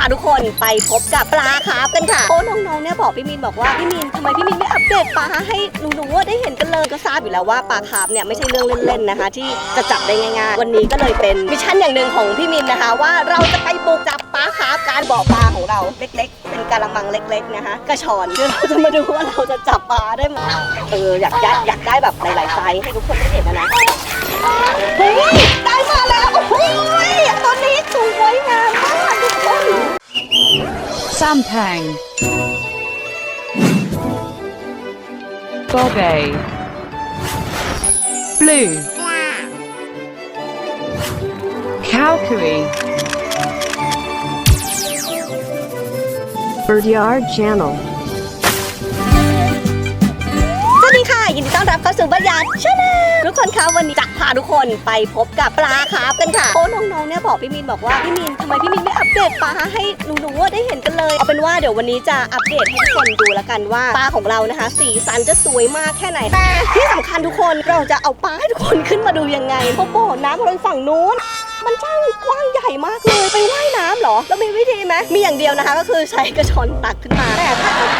าทุกคนไปพบกับปลาคาร์ฟกันค่ะโอ้น้องๆเนี่ยบอกพี่มินบอกว่าพี่มินทำไมพี่มินไม่อัปเดตปลาให้หนูๆว่าได้เห็นกันเลยก็ทราบอยู่แล้วว่าปลาคาร์ฟเนี่ยไม่ใช่เรื่องเล่นๆนะคะ ที่จะจับได้ง่ายๆ วันนี้ก็เลยเป็นมิชชั่นอย่างหนึ่งของพี่มินนะคะ ว่าเราจะไปบุกจับปลาคาร์ฟการบ่อปลาของเราเล็ก ๆ เป็นกะละมังเล็ก ๆ นะคะกระชอนเดี๋ยวเราจะมาดูว่าเราจะจับปลาได้ไหมเอออยากได้อยากได้แบบหลายๆไซส์ให้ทุกคนได้เห็นนะนะเฮ้ยได้มา Sampang Bobe Blue. Calcary Birdyard Channel. ยินดีต้อนรับเข้าสู่บ้านยาชาแนลทุกคนคะวันนี้จะพาทุกคนไปพบกับปลาคาร์ฟกันค่ะโอ้น้องๆเนี่ยบอกพี่มินบอกว่าพี่มินทำไมพี่มินไม่อัปเดตปลาให้หนูๆได้เห็นกันเลยเอาเป็นว่าเดี๋ยววันนี้จะอัปเดตให้ทุกคนดูแล้วกันว่าปลาของเรานะคะ สีสันจะสวยมากแค่ไหนแต่ที่สำคัญทุกคนเราจะเอาปลาให้ทุกคนขึ้นมาดูยังไงเพราะบ่อน้ำของเราฝั่งนู้นมันช่างกว้างใหญ่มากเลยไปว่ายน้ำเหรอ แล้วมีวิธีไหมมีอย่างเดียวนะคะ ก็คือใช้กระชอนตักขึ้นมาแต่ถ้าจะตักขึ้น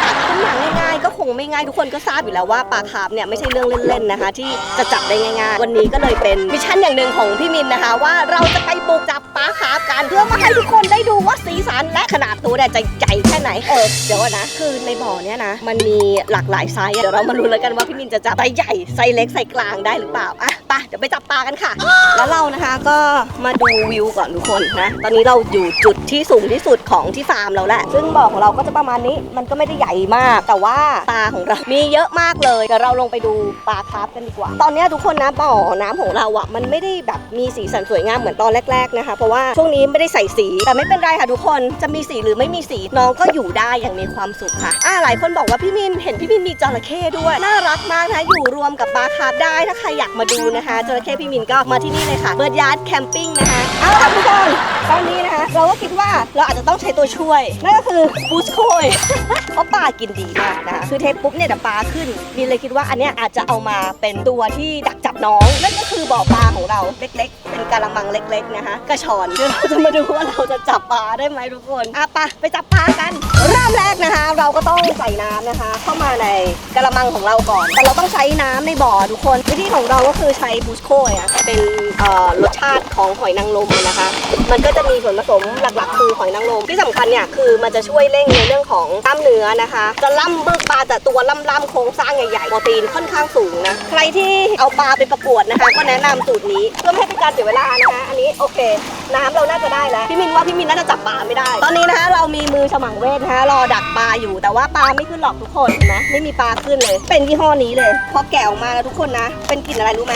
มา งไม่ง่ายทุกคนก็ทราบอยู่แล้วว่าปลาคาร์ฟเนี่ยไม่ใช่เรื่องเล่นๆนะคะ ที่จะจับได้ง่ายๆ วันนี้ก็เลยเป็นมิชชั่นอย่างหนึ่งของพี่มินนะคะ ว่าเราจะไปบุกจับปลาคาร์ฟกันเพื่อมาให้ทุกคนได้ดูว่าสีสันและขนาดตัวเนี่ยจะใหญ่ ไหน เออ เดี๋ยวก่อนนะ คือในบ่อเนี่ยนะ มันมีหลากหลายไซส์อะเดี๋ยวเรามาลุ้นแล้วกันว่าพี่มินจะจับไซส์ใหญ่ ไซส์เล็ก ไซส์กลางได้หรือเปล่า อะไปเดี๋ยวไปจับปลากันค่ะ แล้วเรานะคะก็มาดูวิวก่อนทุกคนนะ ตอนนี้เราอยู่จุดที่สูงที่สุดของที่ฟาร์มเราแหละ ซึ่งบ่อของเราก็จะประมาณนี้ มันก็ไม่ได้ใหญ่มาก แต่ว่าปลาของเรา มีเยอะมากเลย เดี๋ยวเราลงไปดูปลาคร์ฟกันดีกว่า ตอนนี้ทุกคนนะบ่อน้ำของเราอะมันไม่ได้แบบมีสีสันสวยงามเหมือนตอนแรก ๆนะคะ เพราะว่าช่วงนี้ไม่ได้ใส่สี แต่ไม่เป็นไรค่ะทุกคน จะมีสีหรือไม่มีสีน้องก็อยู่ได้อย่างมีความสุขค่ะอ่าหลายคนบอกว่าพี่มินเห็นพี่มินมีจระเข้ด้วย น่ารักมากนะอยู่รวมกับปลาคาร์ฟได้ถ้าใครอยากมาดูนะคะจระเข้พี่มินก็มาที่นี่เลยค่ะเบิร์ดยาร์ดแคมปิ้งนะคะเอาล่ะทุกคน ตอนนี้นะคะเราก็คิดว่าเราอาจจะต้องใช้ตัวช่วย นั่นก็คือบูสโคยเพราะปลากินดีมากนะคะคือเทปปุ๊บเนี่ยเดี๋ยวปลาขึ้นมินเลยคิดว่าอันเนี้ยอาจจะเอามาเป็นตัวที่ดักจับน้อง นั่นก็คือบ่อปลาของเราเล็ก ๆ เป็นกะละมังเล็ก ๆนะคะ กระชอนเดี๋ยวเราจะมาดูว่าเราจะจับปลาได้ไหมทุกคนอะปะไปจับปลากัน เริ่มแรกนะคะ เราก็ต้องใส่น้ำนะคะ เข้ามาในกะละมังของเราก่อน แต่เราต้องใช้น้ำในบ่อทุกคนวิธีของเราก็คือใช้บูสโคยอะเป็นเอ่อรสชาติของหอยนางรมนะคะ มันก็จะมีส่วนผสมหลักๆ คือหอยนางรมที่สำคัญเนี่ยคือมันจะช่วยเร่งในเรื่องของกล้ามเนื้อนะคะ จะล่ำบึกปลาแต่ตัวล่ำๆโครงสร้างใหญ่ๆโปรตีนค่อนข้างสูงนะใครที่เอาปลาไปประกวดนะคะ ก็แนะนำสูตรนี้เพื่อไม่ให้เป็นการเสียเวลานะคะ อันนี้โอเค น้ำเราน่าจะได้แล้วพี่มินว่าพี่มินน่าจะจับปลาไม่ได้ ตอนนี้นะคะ เรามีมือฉมังเวทนะคะรอดักปลาอยู่แต่ว่าปลาไม่ขึ้นหรอกทุกคนเห็นไหมไม่มีปลาขึ้นเลย เป็นยี่ห้อนี้เลยพอแกะออกมาแล้วทุกคนนะ เป็นกลิ่นอะไรรู้ไหม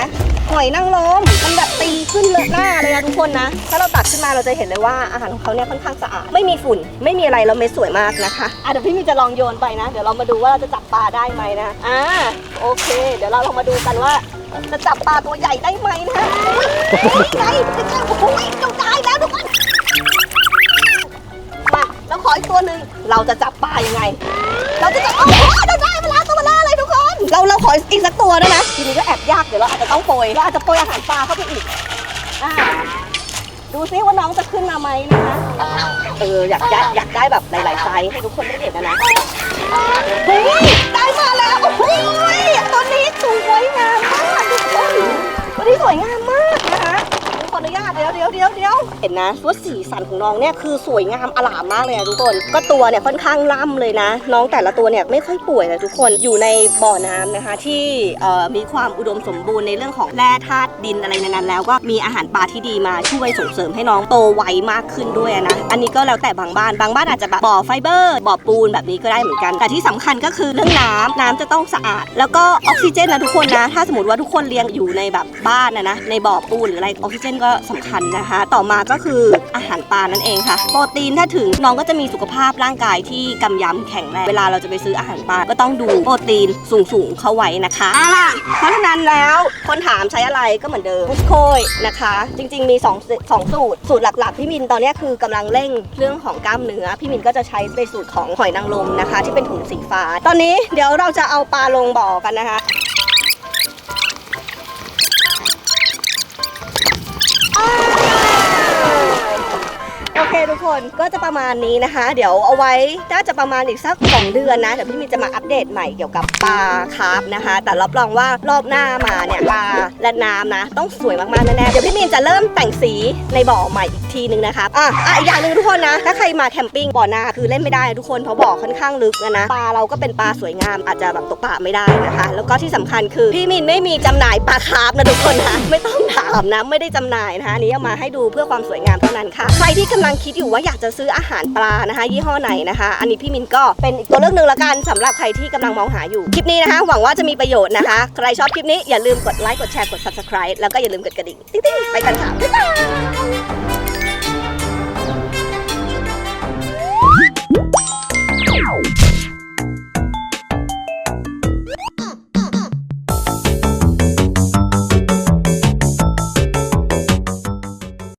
หอยนางรมมันแบบตีขึ้นเลยหน้าเลยนะทุกคนนะถ้าเราต มาเราจะเห็นเลยว่าอาหารของเขาเนี่ยค่อนข้างสะอาด ไม่มีฝุ่น ไม่มีอะไรแล้วเม็ดสวยมากนะคะอะเดี๋ยวพี่มีจะลองโยนไปนะ เดี๋ยวเรามาดูว่าเราจะจับปลาได้ไหมนะ อ่า โอเค เดี๋ยวเราลองมาดูกันว่า จะจับปลาตัวใหญ่ได้ไหมนะนี่ไงจะจับโอ้ยจะได้แล้วทุกคนมาแล้วขออีกตัวหนึ่งเราจะจับปลายังไง เราจะจับโอ้โหเราได้มาแล้วตัวแล้วเลยทุกคน เราเราขออีกสักตัวด้วยนะ ทีนี้ก็แอบยาก เดี๋ยวเราอาจจะต้องโปรยเราอาจจะโปรยอาหารปลาเข้าไปอีกอ่า ดูซิว่าน้องจะขึ้นมาไหมนะคะ เอออยากได้อยากได้แบบหลายๆไซส์ให้ทุกคนได้เห็นนะนะเฮ้ยได้มาแล้วโอ้โหตัวนี้สวยงามมากทุกคนตัวนี้สวยงามมากนะคะข ออนุญาตเดี๋ยวเดี๋ยวเดี๋ยวเดี๋ยวเห็นนะว่าสีสันของน้องเนี่ยคือสวยงามอลามมากเลยนะทุกคน ก็ตัวเนี่ยค่อนข้างล่ำเลยนะ น้องแต่ละตัวเนี่ยไม่ค่อยป่วยเลยทุกคนอยู่ในบ่อน้ำนะคะ ที่มีความอุดมสมบูรณ์ในเรื่องของแร่ธาตุดินอะไรนนั้นแล้วก็มีอาหารปลาที่ดีมาช่วยส่งเสริมให้น้องโตไวมากขึ้นด้วยนะ อันนี้ก็แล้วแต่บางบ้านบางบ้านอาจจะแบบบ่อไฟเบอร์บ่อปูนแบบนี้ก็ได้เหมือนกัน แต่ที่สำคัญก็คือเรื่องน้ำน้ำจะต้องสะอาด แล้วก็ออกซิเจนนะทุกคนนะ ถ้าสมมติว่าทุกคนเลี้ยงอยู่ในแบบบ้านนะนะในบ่อปูนหรืออะไรออกซิเจนก็สำคัญนะคะ ต่อมาก็คืออาหารปลานั่นเองค่ะ โปรตีนถ้าถึงน้องก็จะมีสุขภาพร่างกายที่กำยำแข็งแรง เวลาเราจะไปซื้ออาหารปลาก็ต้องดูโปรตีนสูงๆเข้าไว้นะคะเอาล่ะเพราะฉะนั้นแล้วคนถามใช้อะไรก็เหมือนเดิมพุชโคยนะคะ จริงๆมี2องสองสูตร สูตรหลักๆพี่มินตอนนี้คือกำลังเร่งเรื่องของกล้ามเนื้อพี่มินก็จะใช้ในสูตรของหอยนางรมนะคะ ที่เป็นถุงสีฟ้า ตอนนี้เดี๋ยวเราจะเอาปลาลงบ่อกันนะคะ โอเคทุกคนก็จะประมาณนี้นะคะ เดี๋ยวเอาไว้น่าจะประมาณอีกสักสองเดือนนะเดี๋ยวพี่มินจะมาอัปเดตใหม่เกี่ยวกับปลาคาร์ฟนะคะ แต่รับรองว่ารอบหน้ามาเนี่ยปลาและน้ำนะ ต้องสวยมากๆแน่ๆเดี๋ยวพี่มินจะเริ่มแต่งสีในบ่อใหม่อีกทีนึงนะคะอะอะอีกอย่างหนึ่งทุกคนนะถ้าใครมาแคมปิ้งบ่อนาคือเล่นไม่ได้ทุกคนเพราะบ่อค่อนข้างลึกนะปลาเราก็เป็นปลาสวยงามอาจจะแบบตกปลาไม่ได้นะคะ แล้วก็ที่สำคัญคือพี่มินไม่มีจำหน่ายปลาคาร์ฟนะทุกคนนะไม่ต้อง ถามนะไม่ได้จำหน่ายนะคะอันนี้เอามาให้ดูเพื่อความสวยงามเท่านั้นค่ะใครที่กำลังคิดอยู่ว่าอยากจะซื้ออาหารปลานะคะ ยี่ห้อไหนนะคะ อันนี้พี่มินก็เป็นอีกตัวเลือกหนึ่งละกันสำหรับใครที่กำลังมองหาอยู่คลิปนี้นะคะ หวังว่าจะมีประโยชน์นะคะ ใครชอบคลิปนี้อย่าลืมกดไลค์กดแชร์กด subscribe แล้วก็อย่าลืมกดกระดิ่งติ๊งๆไปกันค่ะบ๊ายบาย